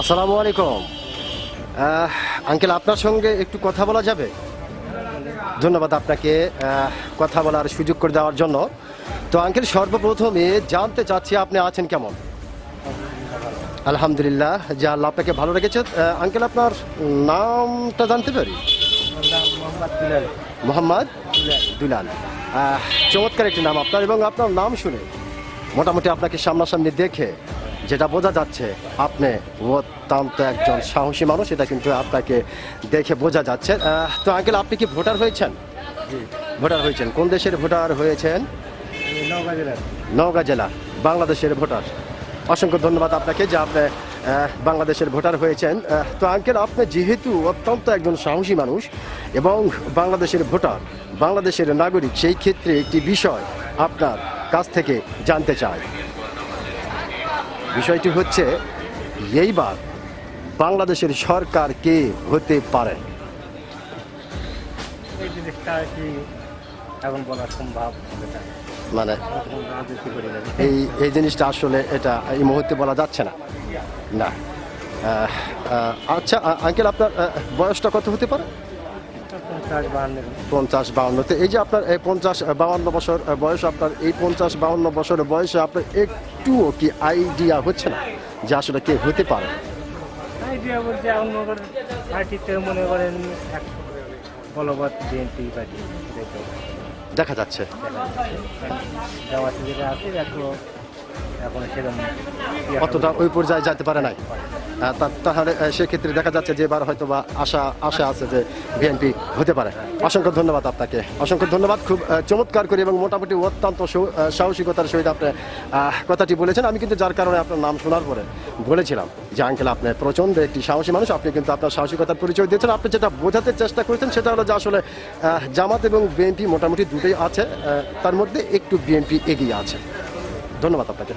আসসালামু আলাইকুম। আঙ্কেল, আপনার সঙ্গে একটু কথা বলা যাবে? ধন্যবাদ আপনাকে কথা বলার সুযোগ করে দেওয়ার জন্য। তো আঙ্কেল, সর্বপ্রথমে জানতে চাচ্ছি আপনি আছেন কেমন? আলহামদুলিল্লাহ, যে আল্লাহ আপনাকে ভালো রেখেছে। আঙ্কেল, আপনার নামটা জানতে পারি? মোহাম্মদ দুলাল। চমৎকার একটি নাম আপনার এবং আপনার নাম শুনে মোটামুটি আপনাকে সামনাসামনি দেখে যেটা বোঝা যাচ্ছে আপনি অত্যন্ত একজন সাহসী মানুষ এটা কিন্তু আপনাকে দেখে বোঝা যাচ্ছে। তো আঙ্কেল আপনি কি ভোটার হয়েছেন? ভোটার হয়েছেন। কোন দেশের ভোটার হয়েছেন? নওগাঁ জেলা বাংলাদেশের ভোটার। অসংখ্য ধন্যবাদ আপনাকে যে আপনি বাংলাদেশের ভোটার হয়েছেন। তো আঙ্কেল আপনি যেহেতু অত্যন্ত একজন সাহসী মানুষ এবং বাংলাদেশের ভোটার বাংলাদেশের নাগরিক সেই ক্ষেত্রে একটি বিষয় আপনার কাছ থেকে জানতে চাই। বিষয়টি হচ্ছে এইবার বাংলাদেশের সরকার কে হতে পারে? এই জিনিসটা কি এখন বলা সম্ভব মানে এই এই জিনিসটা আসলে এটা এই মুহূর্তে বলা যাচ্ছে না। না। আচ্ছা আঙ্কেল আপনার বয়সটা কত হতে পারে? পঞ্চাশ বাউন্ন তো এই যে আপনার এই পঞ্চাশ বাউন্ন বছর বয়স আপনার এই পঞ্চাশ বাউন্ন বছর বয়সে আপনার একটুও কি আইডিয়া হচ্ছে না যে আসলে কে হতে পারে? আইডিয়া বলতে এখন মনে করেন পার্টিতে মনে করেন বলবৎ বিএনপি পার্টি দেখা। যাচ্ছে। জামাত এখন সেরকম অতটা ওই পর্যায়ে যেতে পারে নাই? তাহলে সেক্ষেত্রে দেখা যাচ্ছে যে এবার হয়তো বা আশা আশা আছে যে বিএনপি হতে পারে। অসংখ্য ধন্যবাদ আপনাকে। অসংখ্য ধন্যবাদ। খুব চমৎকার করে এবং মোটামুটি অত্যন্ত সাহসিকতার সহিত আপনি কথাটি বলেছেন। আমি কিন্তু যার কারণে আপনার নাম শোনার পরে বলেছিলাম যে, আঙ্কেল, আপনি প্রচণ্ড একটি সাহসী মানুষ। আপনি কিন্তু আপনার সাহসিকতার পরিচয় দিয়েছেন। আপনি যেটা বোঝাতে চেষ্টা করেছেন সেটা হলো যে, আসলে জামাত এবং বিএনপি মোটামুটি দুটোই আছে তার মধ্যে একটু বিএনপি এগিয়ে আছে। ধন্যবাদ আপনাকে।